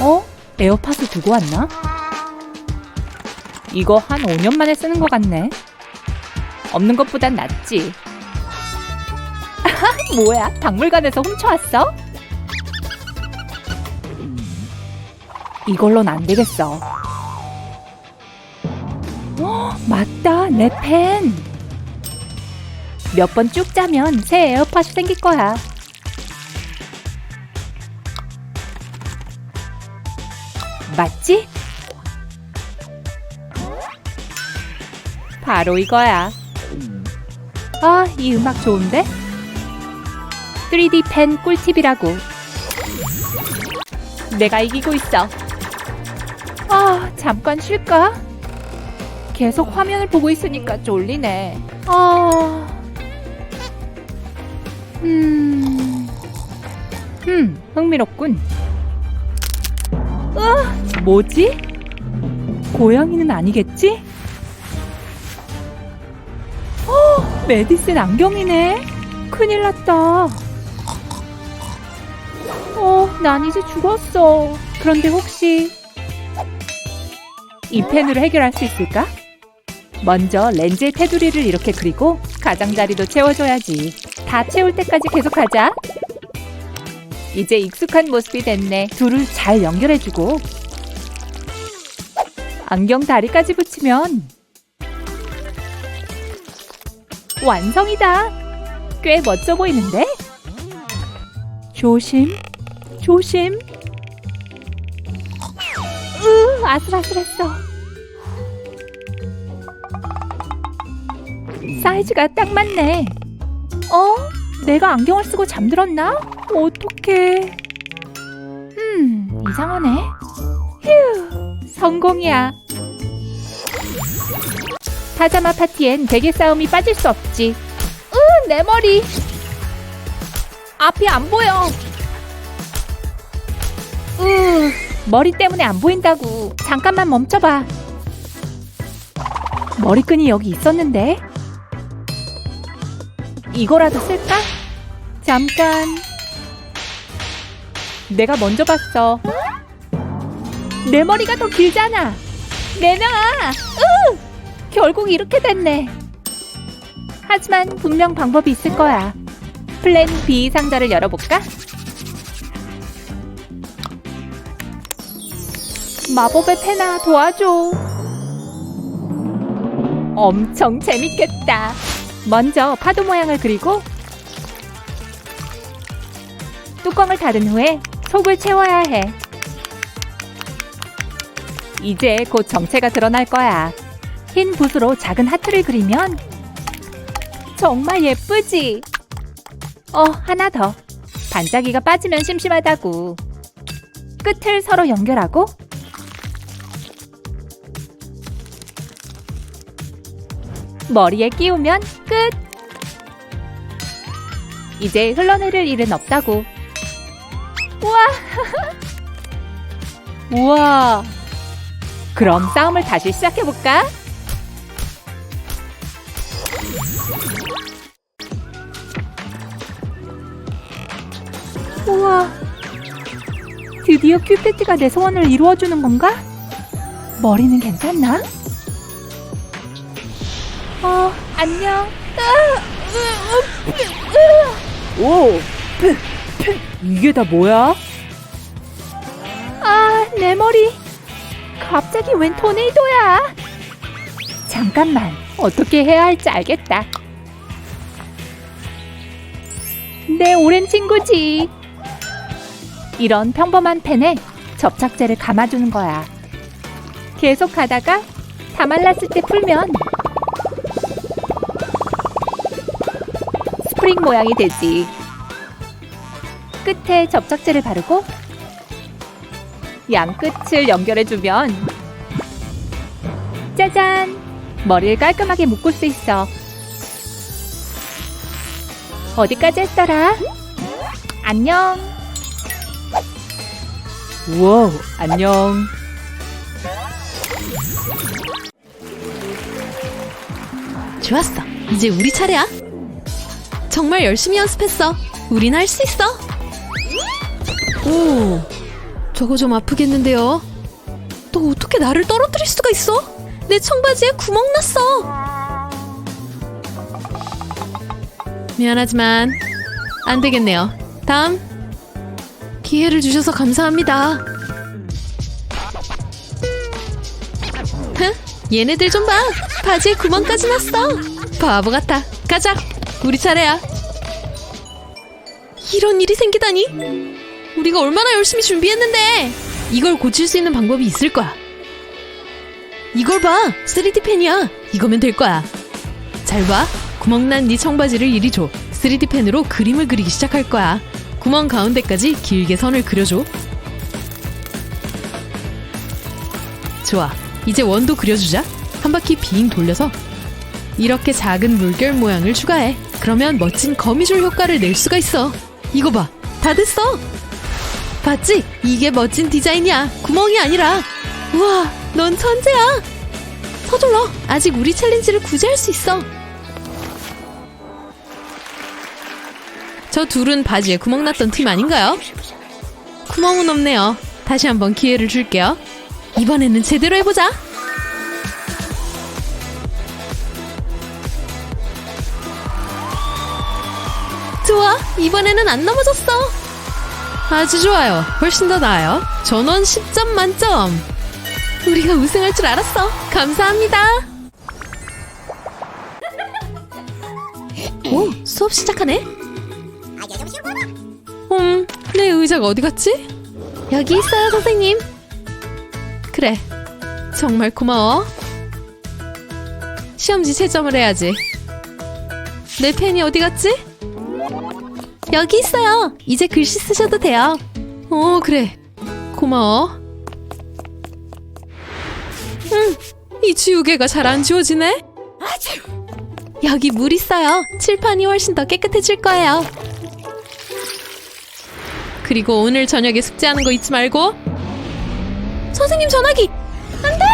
어? 에어팟을 두고 왔나? 이거 한 5년 만에 쓰는 것 같네. 없는 것보단 낫지. 뭐야? 박물관에서 훔쳐왔어? 이걸로는 안 되겠어. 어, 맞다, 내 펜. 몇 번 쭉 짜면 새 에어팟이 생길 거야. 맞지? 바로 이거야. 아, 이 음악 좋은데? 3D 펜 꿀팁이라고. 내가 이기고 있어. 아, 잠깐 쉴까? 계속 화면을 보고 있으니까 쫄리네. 아. 음. 음, 흥미롭군. 으아, 뭐지? 고양이는 아니겠지? 어, 메디슨 안경이네. 큰일 났다. 어, 난 이제 죽었어. 그런데 혹시 이 펜으로 해결할 수 있을까? 먼저 렌즈의 테두리를 이렇게 그리고 가장자리도 채워줘야지. 다 채울 때까지 계속하자. 이제 익숙한 모습이 됐네. 둘을 잘 연결해주고 안경 다리까지 붙이면 완성이다. 꽤 멋져 보이는데? 조심, 조심. 으, 아슬아슬했어. 사이즈가 딱 맞네. 어? 내가 안경을 쓰고 잠들었나? 어떡해. 음, 이상하네. 휴, 성공이야. 파자마 파티엔 베개 싸움이 빠질 수 없지. 으, 내 머리. 앞이 안 보여. 으, 머리 때문에 안 보인다고. 잠깐만 멈춰봐. 머리끈이 여기 있었는데. 이거라도 쓸까? 잠깐. 내가 먼저 봤어. 내 머리가 더 길잖아. 내놔. 으! 결국 이렇게 됐네. 하지만 분명 방법이 있을 거야. 플랜 B 상자를 열어볼까? 마법의 페나 도와줘. 엄청 재밌겠다. 먼저 파도 모양을 그리고 뚜껑을 닫은 후에 속을 채워야 해. 이제 곧 정체가 드러날 거야. 흰 붓으로 작은 하트를 그리면 정말 예쁘지? 어, 하나 더. 반짝이가 빠지면 심심하다고. 끝을 서로 연결하고 머리에 끼우면 끝! 이제 흘러내릴 일은 없다고. 우와! 우와! 그럼 싸움을 다시 시작해볼까? 우와! 드디어 큐피트가 내 소원을 이루어주는 건가? 머리는 괜찮나? 어, 안녕. 오, 페, 페, 이게 다 뭐야? 아, 내 머리. 갑자기 웬 토네이도야? 잠깐만, 어떻게 해야 할지 알겠다. 내 오랜 친구지. 이런 평범한 펜에 접착제를 감아주는 거야. 계속 가다가 다 말랐을 때 풀면 스프링 모양이 되지. 끝에 접착제를 바르고 양 끝을 연결해주면 짜잔! 머리를 깔끔하게 묶을 수 있어. 어디까지 했더라? 안녕. 우와, 안녕. 좋았어. 이제 우리 차례야. 정말 열심히 연습했어. 우린 할 수 있어. 오, 저거 좀 아프겠는데요? 너 어떻게 나를 떨어뜨릴 수가 있어? 내 청바지에 구멍 났어. 미안하지만 안 되겠네요. 다음 기회를 주셔서 감사합니다. 흥? 얘네들 좀 봐. 바지에 구멍까지 났어. 바보 같아. 가자. 우리 차례야. 이런 일이 생기다니? 우리가 얼마나 열심히 준비했는데 이걸 고칠 수 있는 방법이 있을 거야. 이걸 봐. 3D 펜이야. 이거면 될 거야. 잘 봐. 구멍난 네 청바지를 이리 줘. 3D 펜으로 그림을 그리기 시작할 거야. 구멍 가운데까지 길게 선을 그려줘. 좋아. 이제 원도 그려주자. 한 바퀴 빙 돌려서 이렇게 작은 물결 모양을 추가해. 그러면 멋진 거미줄 효과를 낼 수가 있어. 이거 봐. 다 됐어. 봤지? 이게 멋진 디자인이야. 구멍이 아니라. 우와, 넌 천재야. 서둘러. 아직 우리 챌린지를 구제할 수 있어. 저 둘은 바지에 구멍 났던 팀 아닌가요? 구멍은 없네요. 다시 한번 기회를 줄게요. 이번에는 제대로 해보자. 좋아, 이번에는 안 넘어졌어. 아주 좋아요. 훨씬 더 나아요. 전원 10점 만점. 우리가 우승할 줄 알았어. 감사합니다. 오, 수업 시작하네. 음, 내 의자가 어디 갔지? 여기 있어요, 선생님. 그래. 정말 고마워. 시험지 채점을 해야지. 내 펜이 어디 갔지? 여기 있어요. 이제 글씨 쓰셔도 돼요. 어, 그래. 고마워. 음, 이 지우개가 잘 안 지워지네? 여기 물 있어요. 칠판이 훨씬 더 깨끗해질 거예요. 그리고 오늘 저녁에 숙제하는 거 잊지 말고. 선생님 전화기! 안 돼!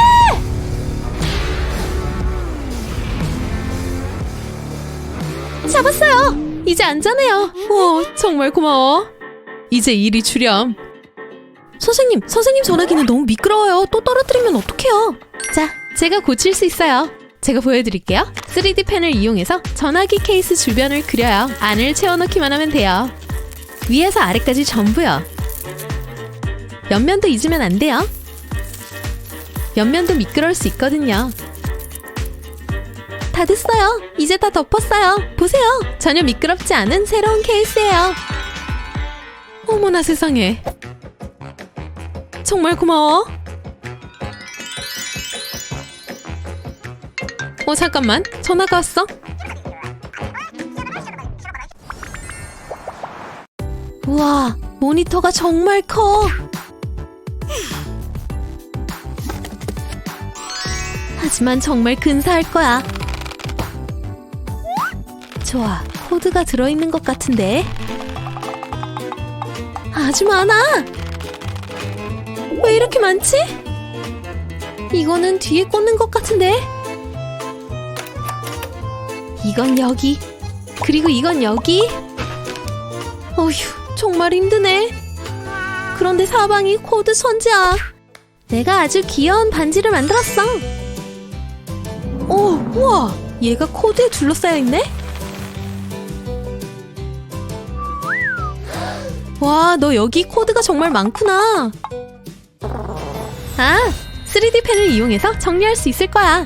잡았어요! 이제 안전해요. 오, 정말 고마워. 이제 일이 주렴. 선생님, 선생님 전화기는 너무 미끄러워요. 또 떨어뜨리면 어떡해요? 자, 제가 고칠 수 있어요. 제가 보여드릴게요. 3D 펜을 이용해서 전화기 케이스 주변을 그려요. 안을 채워넣기만 하면 돼요. 위에서 아래까지 전부요. 옆면도 잊으면 안 돼요. 옆면도 미끄러울 수 있거든요. 다 됐어요. 이제 다 덮었어요. 보세요. 전혀 미끄럽지 않은 새로운 케이스예요. 어머나 세상에. 정말 고마워. 어, 잠깐만. 전화가 왔어. 우와, 모니터가 정말 커. 하지만 정말 근사할 거야. 좋아, 코드가 들어있는 것 같은데. 아주 많아! 왜 이렇게 많지? 이거는 뒤에 꽂는 것 같은데. 이건 여기. 그리고 이건 여기. 어휴, 정말 힘드네. 그런데 사방이 코드 선지야. 내가 아주 귀여운 반지를 만들었어. 오, 우와, 얘가 코드에 둘러싸여 있네? 와, 너 여기 코드가 정말 많구나. 아, 3D 펜을 이용해서 정리할 수 있을 거야.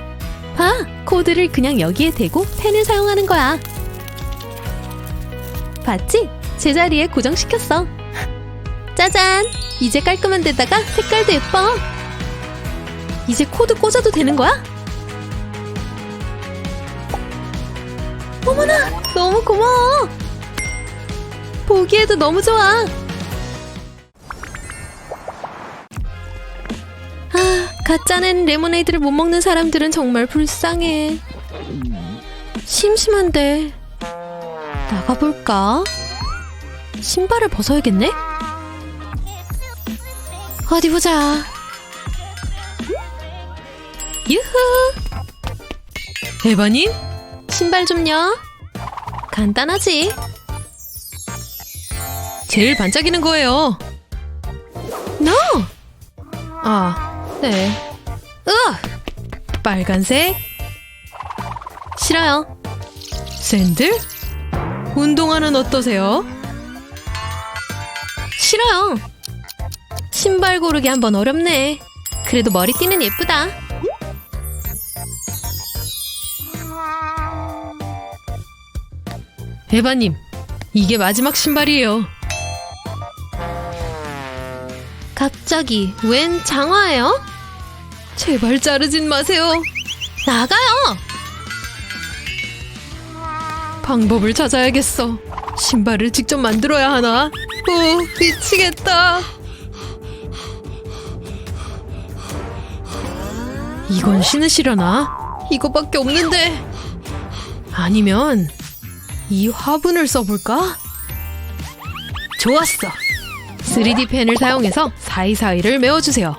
봐, 코드를 그냥 여기에 대고 펜을 사용하는 거야. 봤지? 제자리에 고정시켰어. 짜잔! 이제 깔끔한 데다가 색깔도 예뻐. 이제 코드 꽂아도 되는 거야? 어머나! 너무 고마워! 보기에도 너무 좋아! 아, 가짜는 레모네이드를 못 먹는 사람들은 정말 불쌍해. 심심한데. 나가볼까? 신발을 벗어야겠네? 어디 보자. 유후! 에바님? 신발 좀요. 간단하지? 제일 반짝이는 거예요. No! 아, 네. 으! 빨간색. 싫어요. 샌들? 운동화는 어떠세요? 싫어요. 신발 고르기 한번 어렵네. 그래도 머리띠는 예쁘다. 에바님, 이게 마지막 신발이에요. 갑자기 웬 장화예요? 제발 자르진 마세요. 나가요. 방법을 찾아야겠어. 신발을 직접 만들어야 하나? 오, 미치겠다. 이건 신으시려나? 이거밖에 없는데. 아니면 이 화분을 써볼까? 좋았어. 3D 펜을 사용해서 사이사이를 메워주세요.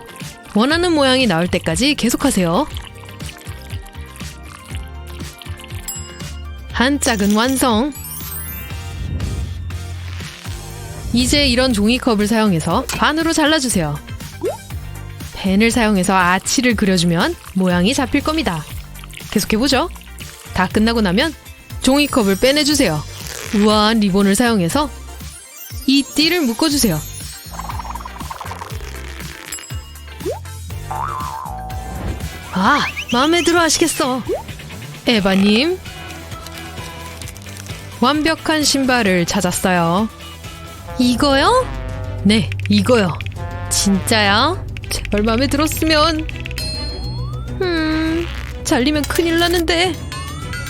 원하는 모양이 나올 때까지 계속하세요. 한 짝은 완성. 이제 이런 종이컵을 사용해서 반으로 잘라주세요. 펜을 사용해서 아치를 그려주면 모양이 잡힐 겁니다. 계속해보죠. 다 끝나고 나면 종이컵을 빼내주세요. 우아한 리본을 사용해서 이 띠를 묶어주세요. 아, 마음에 들어 하시겠어. 에바님. 완벽한 신발을 찾았어요. 이거요? 네, 이거요. 진짜요? 제발 마음에 들었으면. 음, 잘리면 큰일 나는데.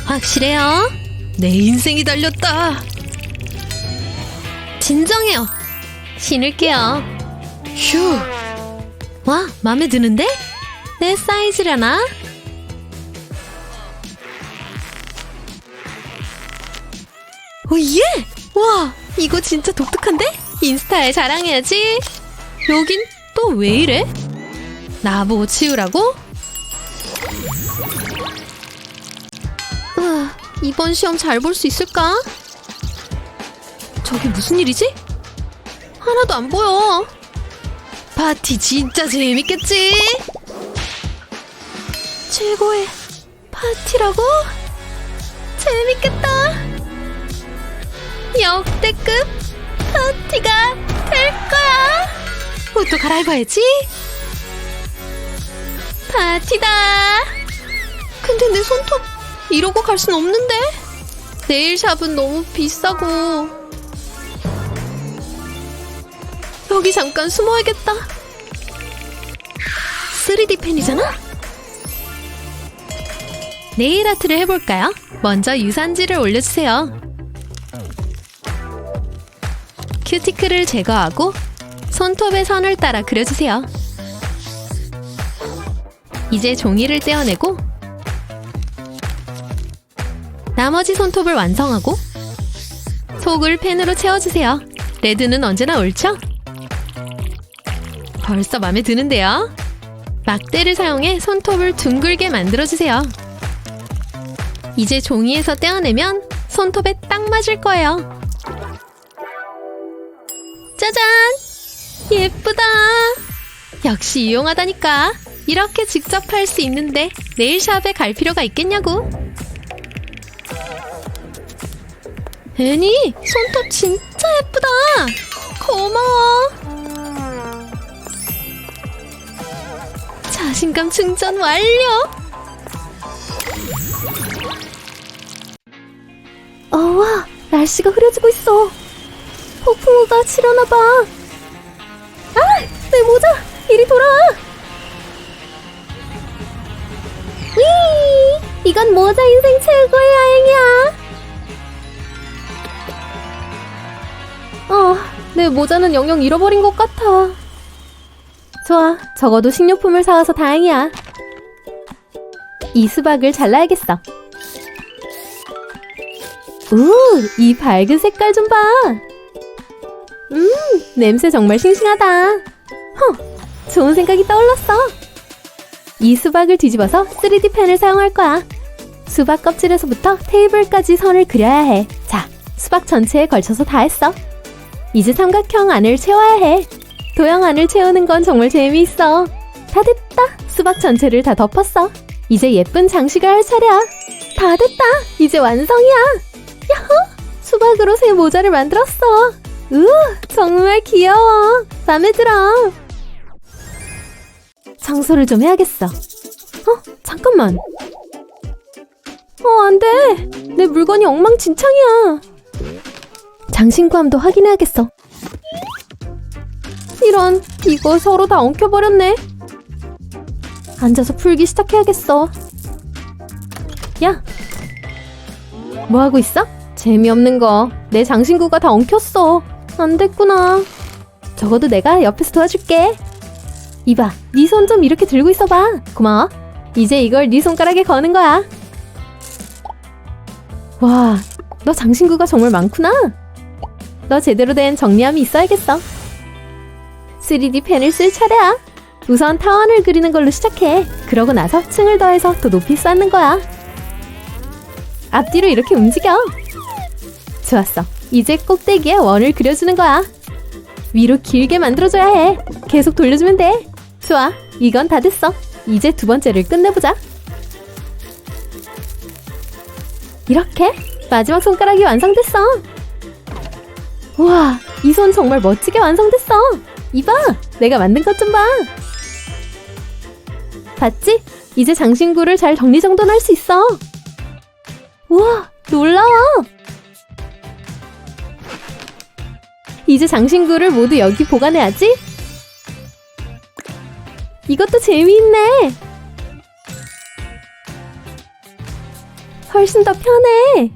확실해요? 내 인생이 달렸다. 진정해요. 신을게요. 휴. 와, 마음에 드는데? 내 사이즈려나? 오, 예! 와, 이거 진짜 독특한데? 인스타에 자랑해야지. 여긴 또 왜 이래? 나보고 치우라고? 으, 이번 시험 잘 볼 수 있을까? 저게 무슨 일이지? 하나도 안 보여. 파티 진짜 재밌겠지? 최고의 파티라고? 재밌겠다. 역대급 파티가 될 거야. 옷도 갈아입어야지. 파티다. 근데 내 손톱 이러고 갈 순 없는데. 네일샵은 너무 비싸고. 여기 잠깐 숨어야겠다. 3D 펜이잖아? 네일 아트를 해볼까요? 먼저 유산지를 올려주세요. 큐티클을 제거하고 손톱의 선을 따라 그려주세요. 이제 종이를 떼어내고 나머지 손톱을 완성하고 속을 펜으로 채워주세요. 레드는 언제나 옳죠? 벌써 마음에 드는데요? 막대를 사용해 손톱을 둥글게 만들어주세요. 이제 종이에서 떼어내면 손톱에 딱 맞을 거예요. 짜잔! 예쁘다! 역시 유용하다니까. 이렇게 직접 할수 있는데 네일샵에 갈 필요가 있겠냐고. 애니, 손톱 진짜 예쁘다! 고마워! 자신감 충전 완료! 어 와, 날씨가 흐려지고 있어. 폭풍우가 치려나 봐. 아! 내 모자! 이리 돌아와! 위! 이건 모자 인생 최고의 여행이야! 어, 내 모자는 영영 잃어버린 것 같아. 좋아, 적어도 식료품을 사와서 다행이야. 이 수박을 잘라야겠어. 우, 이 밝은 색깔 좀 봐. 음, 냄새 정말 싱싱하다. 허, 좋은 생각이 떠올랐어. 이 수박을 뒤집어서 3D 펜을 사용할 거야. 수박 껍질에서부터 테이블까지 선을 그려야 해. 자, 수박 전체에 걸쳐서 다 했어. 이제 삼각형 안을 채워야 해. 도형 안을 채우는 건 정말 재미있어. 다 됐다. 수박 전체를 다 덮었어. 이제 예쁜 장식을 할 차례야. 다 됐다. 이제 완성이야. 야호! 수박으로 새 모자를 만들었어. 으, 정말 귀여워. 마음에 들어. 청소를 좀 해야겠어. 어, 잠깐만. 어, 안 돼. 내 물건이 엉망진창이야. 장신구함도 확인해야겠어. 이런, 이거 서로 다 엉켜버렸네. 앉아서 풀기 시작해야겠어. 야! 뭐 하고 있어? 재미없는 거. 내 장신구가 다 엉켰어. 안 됐구나. 적어도 내가 옆에서 도와줄게. 이봐, 네 손 좀 이렇게 들고 있어봐. 고마워. 이제 이걸 네 손가락에 거는 거야. 와, 너 장신구가 정말 많구나. 너 제대로 된 정리함이 있어야겠어. 3D 펜을 쓸 차례야. 우선 타원을 그리는 걸로 시작해. 그러고 나서 층을 더해서 더 높이 쌓는 거야. 앞뒤로 이렇게 움직여. 좋았어. 이제 꼭대기에 원을 그려주는 거야. 위로 길게 만들어줘야 해. 계속 돌려주면 돼. 좋아. 이건 다 됐어. 이제 두 번째를 끝내보자. 이렇게 마지막 손가락이 완성됐어. 우와, 이 손 정말 멋지게 완성됐어. 이봐, 내가 만든 것 좀 봐. 봤지? 이제 장신구를 잘 정리정돈할 수 있어. 우와, 놀라워. 이제 장신구를 모두 여기 보관해야지. 이것도 재미있네. 훨씬 더 편해.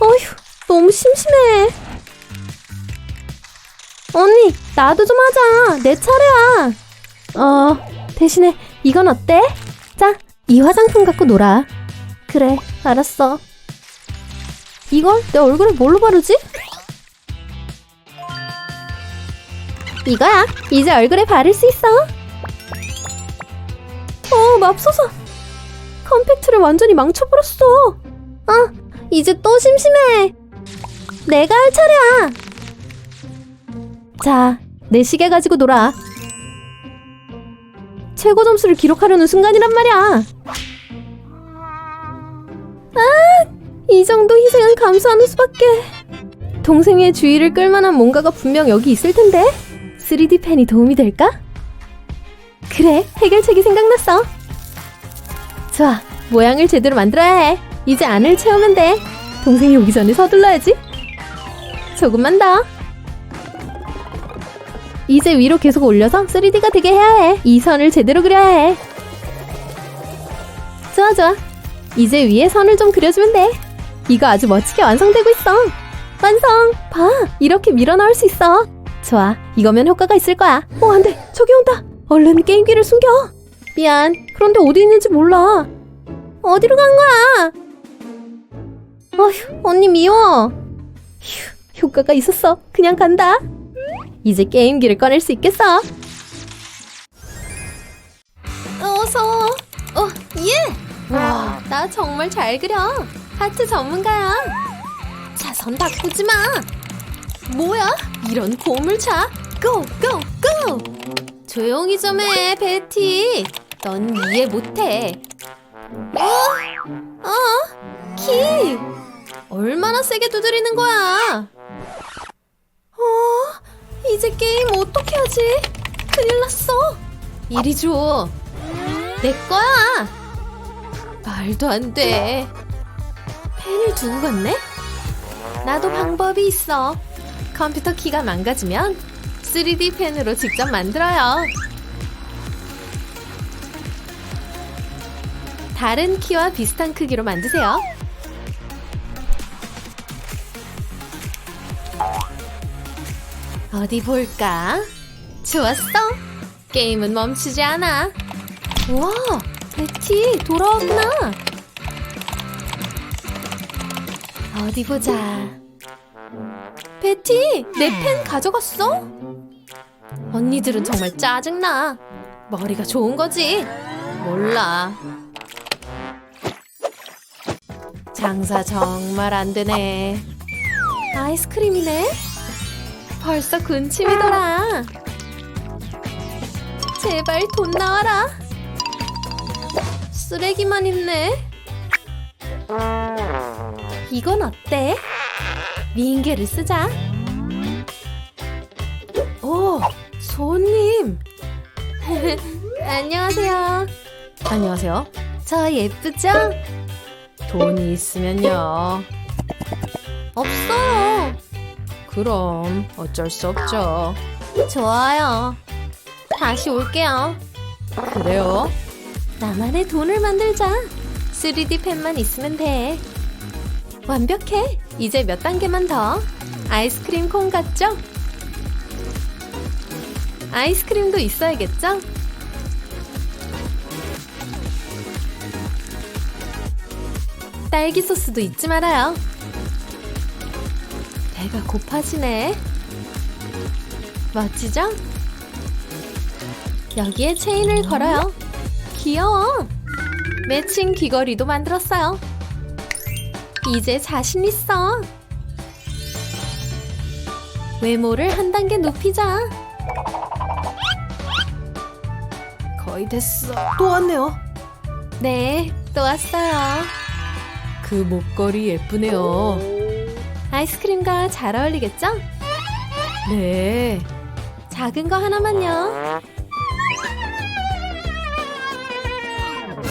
어휴, 너무 심심해. 언니, 나도 좀 하자. 내 차례야. 어, 대신에 이건 어때? 자, 이 화장품 갖고 놀아. 그래, 알았어. 이걸 내 얼굴에 뭘로 바르지? 이거야. 이제 얼굴에 바를 수 있어. 어, 맙소사. 컴팩트를 완전히 망쳐버렸어. 아, 이제 또 심심해. 내가 할 차례야. 자, 내 시계 가지고 놀아. 최고 점수를 기록하려는 순간이란 말이야. 아, 이 정도 희생은 감수하는 수밖에. 동생의 주의를 끌만한 뭔가가 분명 여기 있을 텐데. 3D 펜이 도움이 될까? 그래, 해결책이 생각났어. 좋아, 모양을 제대로 만들어야 해. 이제 안을 채우면 돼. 동생이 오기 전에 서둘러야지. 조금만 더. 이제 위로 계속 올려서 3D가 되게 해야 해. 이 선을 제대로 그려야 해. 좋아, 좋아. 이제 위에 선을 좀 그려주면 돼. 이거 아주 멋지게 완성되고 있어. 완성! 봐! 이렇게 밀어 넣을 수 있어. 좋아. 이거면 효과가 있을 거야. 어, 안 돼. 저기 온다. 얼른 게임기를 숨겨. 미안. 그런데 어디 있는지 몰라. 어디로 간 거야? 어휴, 언니 미워. 휴, 효과가 있었어. 그냥 간다. 이제 게임기를 꺼낼 수 있겠어. 어서. 어, 예. 와, 나 정말 잘 그려. 하트 전문가야. 자선 바꾸지 마. 뭐야? 이런 고물차. 고, 고, 고. 조용히 좀 해, 베티. 넌 이해 못해. 어? 어? 키. 얼마나 세게 두드리는 거야? 어? 이제 게임 어떻게 하지? 큰일 났어. 이리 줘. 내 거야. 말도 안 돼. 펜을 두고 갔네? 나도 방법이 있어. 컴퓨터 키가 망가지면 3D 펜으로 직접 만들어요. 다른 키와 비슷한 크기로 만드세요. 어디 볼까? 좋았어. 게임은 멈추지 않아. 와, 베티 돌아왔구나. 어디 보자. 베티, 내 펜 가져갔어? 언니들은 정말 짜증나. 머리가 좋은 거지. 몰라. 장사 정말 안 되네. 아이스크림이네. 벌써 군침이 돌아. 제발 돈 나와라. 쓰레기만 있네. 이건 어때? 미인계를 쓰자. 오, 손님. 안녕하세요. 안녕하세요. 저 예쁘죠? 돈이 있으면요. 없어요. 그럼 어쩔 수 없죠. 좋아요. 다시 올게요. 그래요? 나만의 돈을 만들자. 3D 펜만 있으면 돼. 완벽해. 이제 몇 단계만 더. 아이스크림 콘 같죠? 아이스크림도 있어야겠죠? 딸기 소스도 잊지 말아요. 배가 고파지네. 멋지죠? 여기에 체인을 걸어요. 귀여워. 매칭 귀걸이도 만들었어요. 이제 자신 있어. 외모를 한 단계 높이자. 거의 됐어. 또 왔네요. 네, 또 왔어요. 그 목걸이 예쁘네요. 아이스크림과 잘 어울리겠죠? 네. 작은 거 하나만요.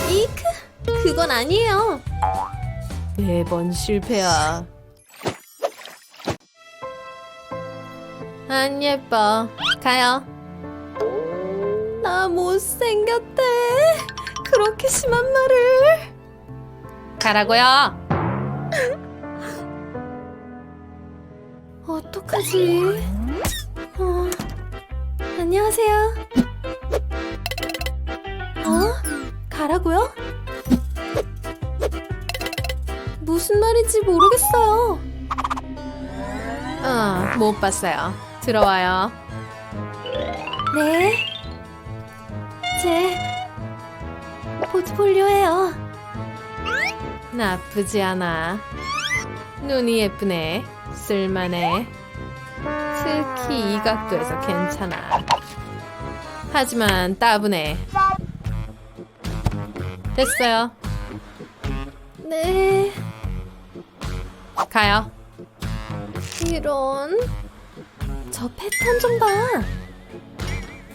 이크, 그건 아니에요. 매번 실패야. 안 예뻐. 가요. 나 못생겼대. 그렇게 심한 말을. 가라고요. 어떡하지? 어, 안녕하세요. 어? 가라고요? 무슨 말인지 모르겠어요. 아, 못 봤어요. 들어와요. 네. 제 포트폴리오예요. 나쁘지 않아. 눈이 예쁘네. 쓸만해. 특히 이 각도에서 괜찮아. 하지만 따분해. 됐어요. 네. 가요. 이런. 저 패턴 좀 봐.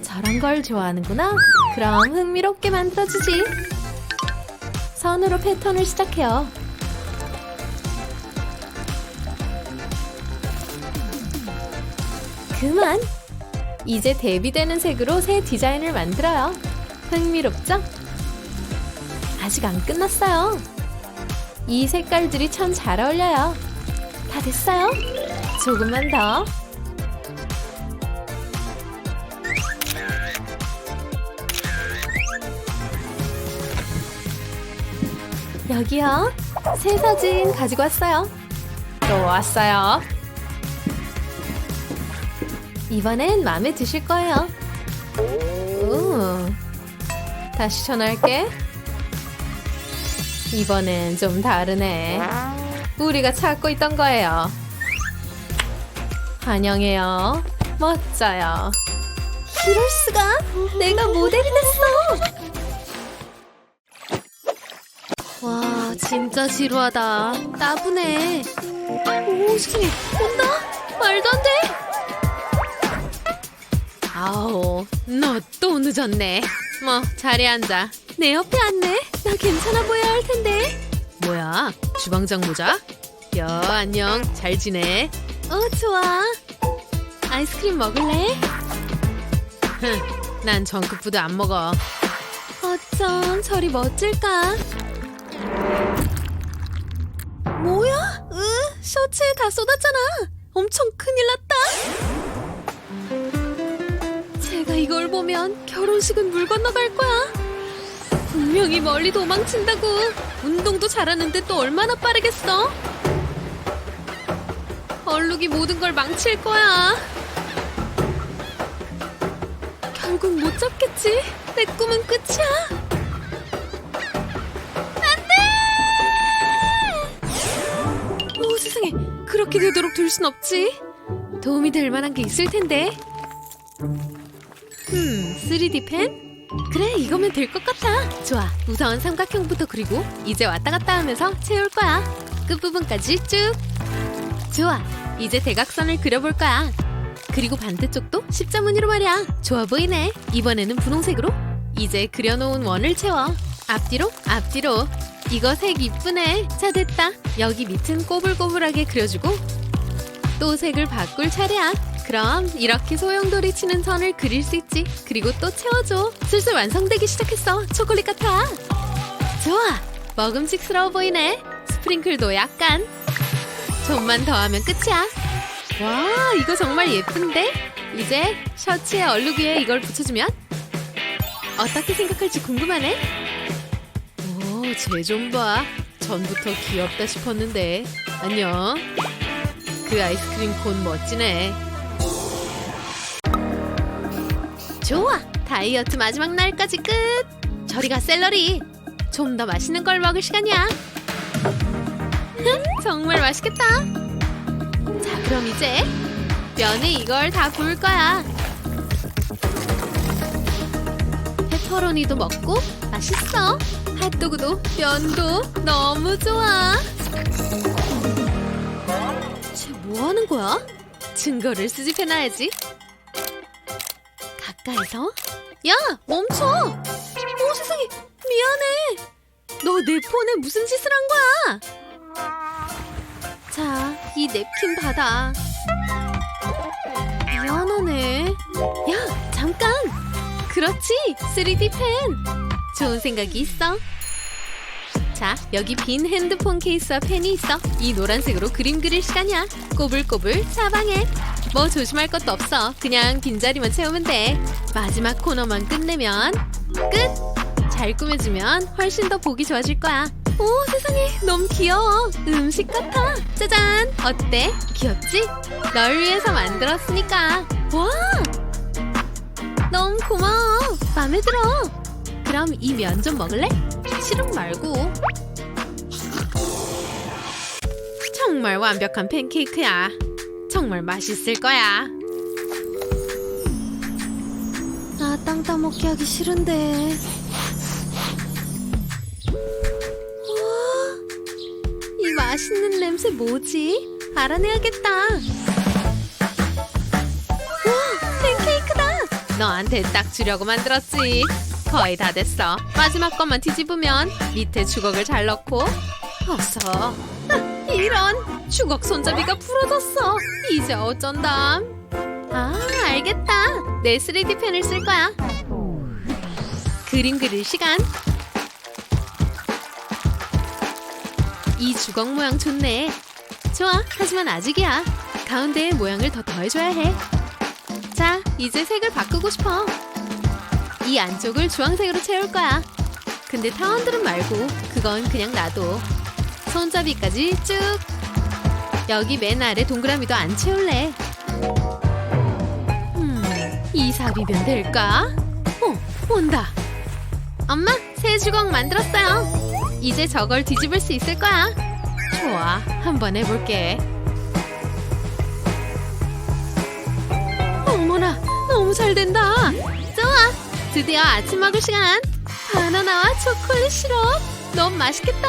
저런 걸 좋아하는구나. 그럼 흥미롭게 만들어주지. 선으로 패턴을 시작해요. 그만! 이제 대비되는 색으로 새 디자인을 만들어요. 흥미롭죠? 아직 안 끝났어요. 이 색깔들이 참 잘 어울려요. 다 됐어요. 조금만 더. 여기요. 새 사진 가지고 왔어요. 또 왔어요. 이번엔 마음에 드실 거예요. 오. 다시 전화할게. 이번엔 좀 다르네. 우리가 찾고 있던 거예요. 환영해요. 멋져요. 이럴 수가? 내가 모델이 됐어. 와, 진짜 지루하다. 따분해. 오, 세상에. 온다? 말도 안 돼. 아우, 너또 늦었네. 뭐, 자리에 앉아. 내 옆에 앉네. 나 괜찮아 보여야 할 텐데. 뭐야, 주방장 모자? 야, 안녕. 잘 지내? 어, 좋아. 아이스크림 먹을래? 흥, 난 정크푸드 안 먹어. 어쩜 저리 멋질까? 뭐야? 으, 셔츠에 다 쏟았잖아. 엄청 큰일 났다. 제가 이걸 보면 결혼식은 물 건너갈 거야. 분명히 멀리 도망친다고. 운동도 잘하는데 또 얼마나 빠르겠어? 얼룩이 모든 걸 망칠 거야. 결국 못 잡겠지. 내 꿈은 끝이야. 오 세상에 그렇게 되도록 둘 순 없지 도움이 될 만한 게 있을 텐데. 음, 3D 펜? 그래, 이거면 될 것 같아. 좋아. 우선 삼각형부터 그리고 이제 왔다 갔다 하면서 채울 거야. 끝부분까지 쭉. 좋아. 이제 대각선을 그려볼 거야. 그리고 반대쪽도 십자무늬로 말이야. 좋아 보이네. 이번에는 분홍색으로. 이제 그려놓은 원을 채워. 앞뒤로, 앞뒤로. 이거 색 이쁘네. 자, 됐다. 여기 밑은 꼬불꼬불하게 그려주고 또 색을 바꿀 차례야. 그럼 이렇게 소용돌이 치는 선을 그릴 수 있지. 그리고 또 채워줘. 슬슬 완성되기 시작했어. 초콜릿 같아. 좋아. 먹음직스러워 보이네. 스프링클도 약간. 좀만 더 하면 끝이야. 와, 이거 정말 예쁜데? 이제 셔츠에 얼룩이에 이걸 붙여주면 어떻게 생각할지 궁금하네. 오, 쟤 좀 봐. 전부터 귀엽다 싶었는데. 안녕. 그 아이스크림 콘 멋지네. 좋아. 다이어트 마지막 날까지 끝. 저리 가 샐러리. 좀 더 맛있는 걸 먹을 시간이야. 정말 맛있겠다. 자, 그럼 이제 면에 이걸 다 부을 거야. 페퍼로니도 먹고 맛있어. 핫도그도 면도 너무 좋아. 쟤 뭐 하는 거야? 증거를 수집해놔야지. 가까이서? 야, 멈춰! 오, 세상에, 미안해. 너 내 폰에 무슨 짓을 한 거야? 자, 이 냅킨 받아. 미안하네. 야, 잠깐! 그렇지, 3D 펜. 좋은 생각이 있어. 자, 여기 빈 핸드폰 케이스와 펜이 있어. 이 노란색으로 그림 그릴 시간이야. 꼬불꼬불 사방에. 뭐 조심할 것도 없어. 그냥 빈자리만 채우면 돼. 마지막 코너만 끝내면 끝! 잘 꾸며주면 훨씬 더 보기 좋아질 거야. 오, 세상에. 너무 귀여워. 음식 같아. 짜잔! 어때? 귀엽지? 널 위해서 만들었으니까. 와! 너무 고마워. 마음에 들어. 그럼 이 면 좀 먹을래? 시럽 말고. 정말 완벽한 팬케이크야. 정말 맛있을 거야. 아, 땅 따먹기 하기 싫은데. 우와, 이 맛있는 냄새 뭐지? 알아내야겠다. 우와, 팬케이크다. 너한테 딱 주려고 만들었지. 거의 다 됐어. 마지막 것만 뒤집으면 밑에 주걱을 잘 넣고 어서. 아, 이런 주걱 손잡이가 부러졌어. 이제 어쩐담? 아, 알겠다. 내 3D 펜을 쓸 거야. 그림 그릴 시간. 이 주걱 모양 좋네. 좋아, 하지만 아직이야. 가운데에 모양을 더 더해줘야 해. 자, 이제 색을 바꾸고 싶어. 이 안쪽을 주황색으로 채울 거야. 근데 타원들은 말고 그건 그냥 놔둬. 손잡이까지 쭉. 여기 맨 아래 동그라미도 안 채울래. 음, 이 삽이면 될까? 어, 온다. 엄마, 새 주걱 만들었어요. 이제 저걸 뒤집을 수 있을 거야. 좋아, 한번 해볼게. 어머나, 너무 잘 된다. 좋아, 드디어 아침 먹을 시간. 바나나와 초콜릿 시럽. 너무 맛있겠다.